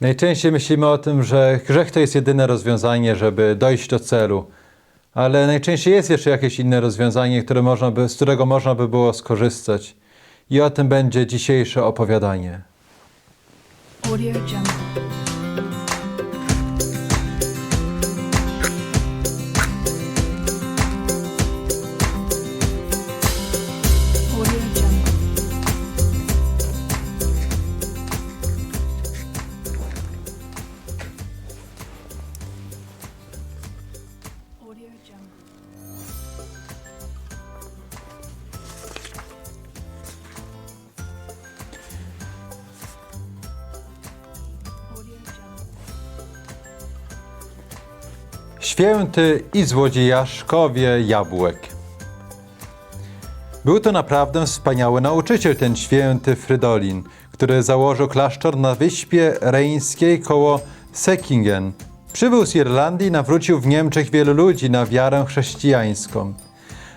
Najczęściej myślimy o tym, że grzech to jest jedyne rozwiązanie, żeby dojść do celu. Ale najczęściej jest jeszcze jakieś inne rozwiązanie, które można by, z którego można by było skorzystać. I o tym będzie dzisiejsze opowiadanie. Audio Jungle. Święty i złodziejaszkowie jabłek. Był to naprawdę wspaniały nauczyciel, ten święty Frydolin, który założył klasztor na wyspie reńskiej koło Säckingen. Przybył z Irlandii i nawrócił w Niemczech wielu ludzi na wiarę chrześcijańską.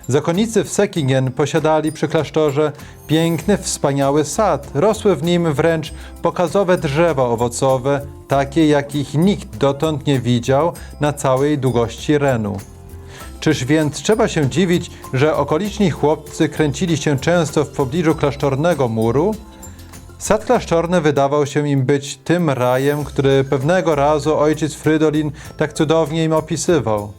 Zakonnicy w Säckingen posiadali przy klasztorze piękny, wspaniały sad. Rosły w nim wręcz pokazowe drzewa owocowe, takie jakich nikt dotąd nie widział na całej długości Renu. Czyż więc trzeba się dziwić, że okoliczni chłopcy kręcili się często w pobliżu klasztornego muru? Sad klasztorny wydawał się im być tym rajem, który pewnego razu ojciec Frydolin tak cudownie im opisywał.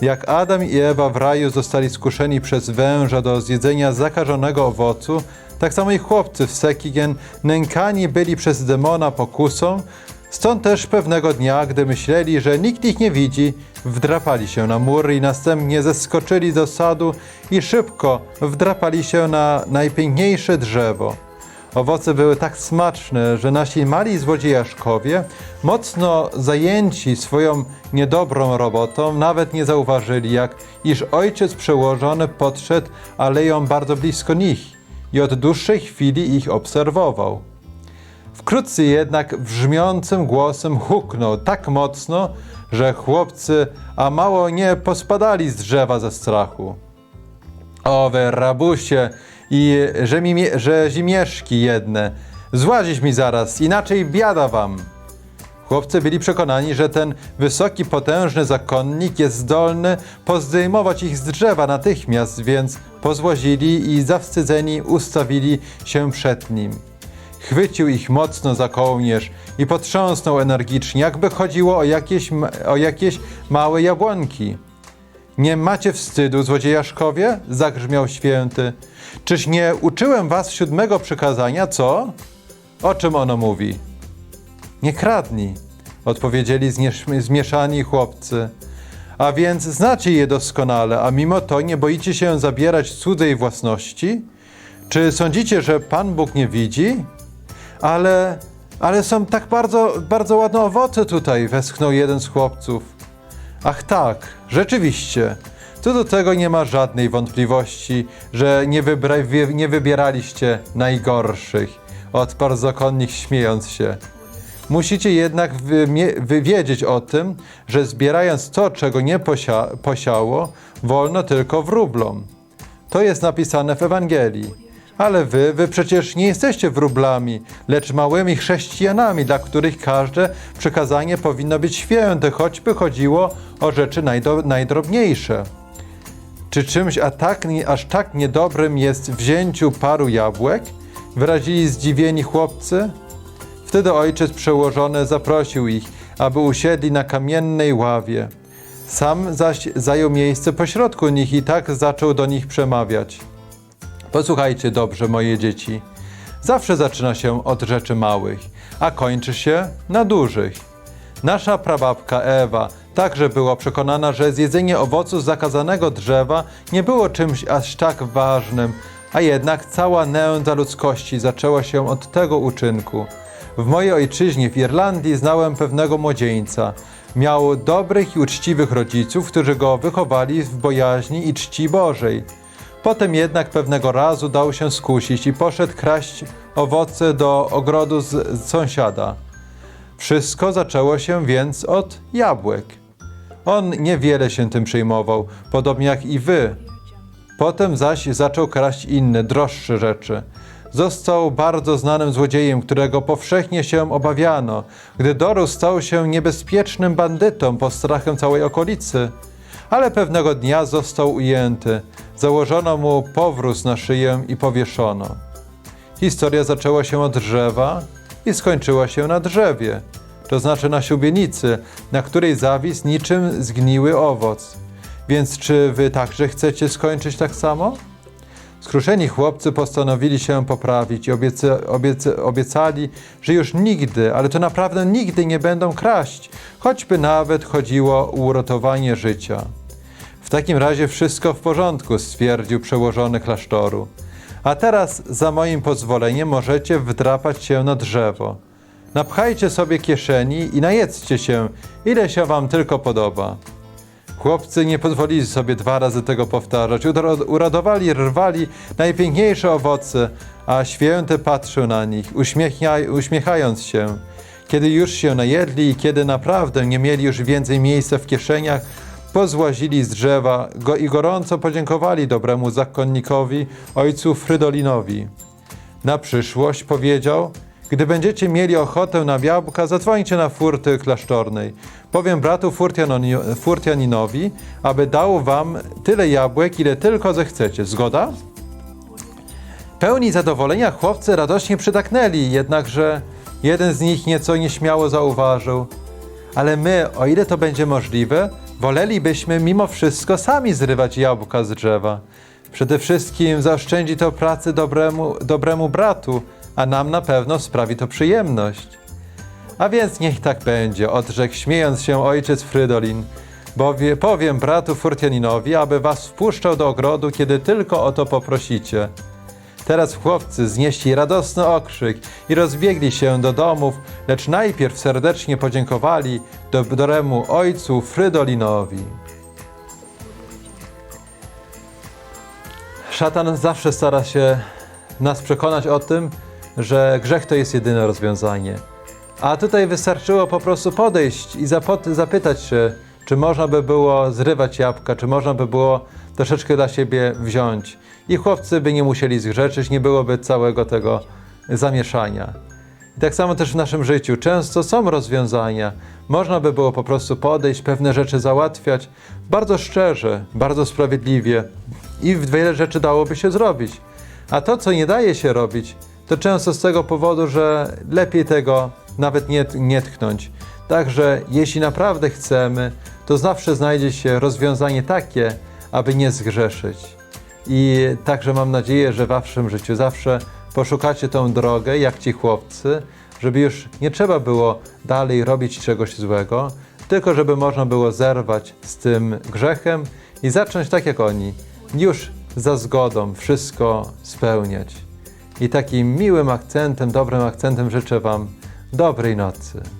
Jak Adam i Ewa w raju zostali skuszeni przez węża do zjedzenia zakażonego owocu, tak samo i chłopcy w Sekigen nękani byli przez demona pokusą, stąd też pewnego dnia, gdy myśleli, że nikt ich nie widzi, wdrapali się na mury i następnie zeskoczyli do sadu i szybko wdrapali się na najpiękniejsze drzewo. Owoce były tak smaczne, że nasi mali złodziejaszkowie, mocno zajęci swoją niedobrą robotą, nawet nie zauważyli, jak iż ojciec przełożony podszedł aleją bardzo blisko nich i od dłuższej chwili ich obserwował. Wkrótce jednak brzmiącym głosem huknął tak mocno, że chłopcy a mało nie pospadali z drzewa ze strachu. Owe rabusie i rzemimie- rzezimieszki jedne, złazić mi zaraz, inaczej biada wam. Chłopcy byli przekonani, że ten wysoki, potężny zakonnik jest zdolny pozdejmować ich z drzewa natychmiast, więc pozłozili i zawstydzeni ustawili się przed nim. Chwycił ich mocno za kołnierz i potrząsnął energicznie, jakby chodziło o jakieś, o jakieś małe jabłonki. Nie macie wstydu, złodziejaszkowie? Zagrzmiał święty. Czyż nie uczyłem was siódmego przykazania, co? O czym ono mówi? Nie kradnij, odpowiedzieli zmiesz- zmieszani chłopcy. A więc znacie je doskonale, a mimo to nie boicie się zabierać cudzej własności? Czy sądzicie, że Pan Bóg nie widzi? Ale, ale są tak bardzo, bardzo ładne owoce tutaj, westchnął jeden z chłopców. Ach tak, rzeczywiście. Co do tego nie ma żadnej wątpliwości, że nie, wybra- wy- nie wybieraliście najgorszych, odparł zakonnik śmiejąc się. Musicie jednak wiedzieć o tym, że zbierając to, czego nie posia- posiało, wolno tylko wróblom. To jest napisane w Ewangelii. Ale wy, wy przecież nie jesteście wróblami, lecz małymi chrześcijanami, dla których każde przekazanie powinno być święte, choćby chodziło o rzeczy najdo- najdrobniejsze. Czy czymś a tak, aż tak niedobrym jest wzięciu paru jabłek? Wyrazili zdziwieni chłopcy. Wtedy ojciec przełożony zaprosił ich, aby usiedli na kamiennej ławie. Sam zaś zajął miejsce pośrodku nich i tak zaczął do nich przemawiać. Posłuchajcie dobrze, moje dzieci. Zawsze zaczyna się od rzeczy małych, a kończy się na dużych. Nasza prababka Ewa także była przekonana, że zjedzenie owocu z zakazanego drzewa nie było czymś aż tak ważnym, a jednak cała nędza ludzkości zaczęła się od tego uczynku. W mojej ojczyźnie w Irlandii znałem pewnego młodzieńca. Miał dobrych i uczciwych rodziców, którzy go wychowali w bojaźni i czci Bożej. Potem jednak pewnego razu dał się skusić i poszedł kraść owoce do ogrodu z, sąsiada. Wszystko zaczęło się więc od jabłek. On niewiele się tym przejmował, podobnie jak i wy. Potem zaś zaczął kraść inne, droższe rzeczy. został bardzo znanym złodziejem, którego powszechnie się obawiano, gdy dorósł stał się niebezpiecznym bandytą pod strachem całej okolicy. Ale pewnego dnia został ujęty, założono mu powróz na szyję i powieszono. Historia zaczęła się od drzewa i skończyła się na drzewie, to znaczy na szubienicy, na której zawisł niczym zgniły owoc. Więc czy wy także chcecie skończyć tak samo? Skruszeni chłopcy postanowili się poprawić i obieca, obieca, obiecali, że już nigdy, ale to naprawdę nigdy nie będą kraść, choćby nawet chodziło o uratowanie życia. W takim razie wszystko w porządku, stwierdził przełożony klasztoru. A teraz, za moim pozwoleniem, możecie wdrapać się na drzewo. Napchajcie sobie kieszeni i najedzcie się, ile się wam tylko podoba. Chłopcy nie pozwolili sobie dwa razy tego powtarzać. Uradowali, rwali najpiękniejsze owoce, a święty patrzył na nich, uśmiechając się. Kiedy już się najedli i kiedy naprawdę nie mieli już więcej miejsca w kieszeniach, pozłazili z drzewa go i gorąco podziękowali dobremu zakonnikowi, ojcu Frydolinowi. Na przyszłość powiedział, gdy będziecie mieli ochotę na jabłka, zadzwońcie na furty klasztornej. Powiem bratu Furtianinowi, aby dał wam tyle jabłek, ile tylko zechcecie. Zgoda? Pełni zadowolenia chłopcy radośnie przytaknęli, jednakże jeden z nich nieco nieśmiało zauważył. Ale my, o ile to będzie możliwe, wolelibyśmy mimo wszystko sami zrywać jabłka z drzewa. Przede wszystkim zaoszczędzi to pracy dobremu, dobremu bratu, a nam na pewno sprawi to przyjemność. A więc niech tak będzie, odrzekł śmiejąc się ojciec Frydolin. Bowie, powiem bratu Furtianinowi, aby was wpuszczał do ogrodu, kiedy tylko o to poprosicie. Teraz chłopcy znieśli radosny okrzyk i rozbiegli się do domów, lecz najpierw serdecznie podziękowali dobremu ojcu Frydolinowi. Szatan zawsze stara się nas przekonać o tym, że grzech to jest jedyne rozwiązanie. A tutaj wystarczyło po prostu podejść i zapytać się, czy można by było zrywać jabłka, czy można by było troszeczkę dla siebie wziąć. I chłopcy by nie musieli zgrzeczyć, nie byłoby całego tego zamieszania. I tak samo też w naszym życiu. Często są rozwiązania. Można by było po prostu podejść, pewne rzeczy załatwiać bardzo szczerze, bardzo sprawiedliwie i wiele rzeczy dałoby się zrobić. A to, co nie daje się robić, to często z tego powodu, że lepiej tego nawet nie, nie tknąć. Także jeśli naprawdę chcemy, to zawsze znajdzie się rozwiązanie takie, aby nie zgrzeszyć. I także mam nadzieję, że w waszym życiu zawsze poszukacie tą drogę, jak ci chłopcy, żeby już nie trzeba było dalej robić czegoś złego, tylko żeby można było zerwać z tym grzechem i zacząć tak jak oni, już za zgodą wszystko spełniać. I takim miłym akcentem, dobrym akcentem życzę Wam dobrej nocy.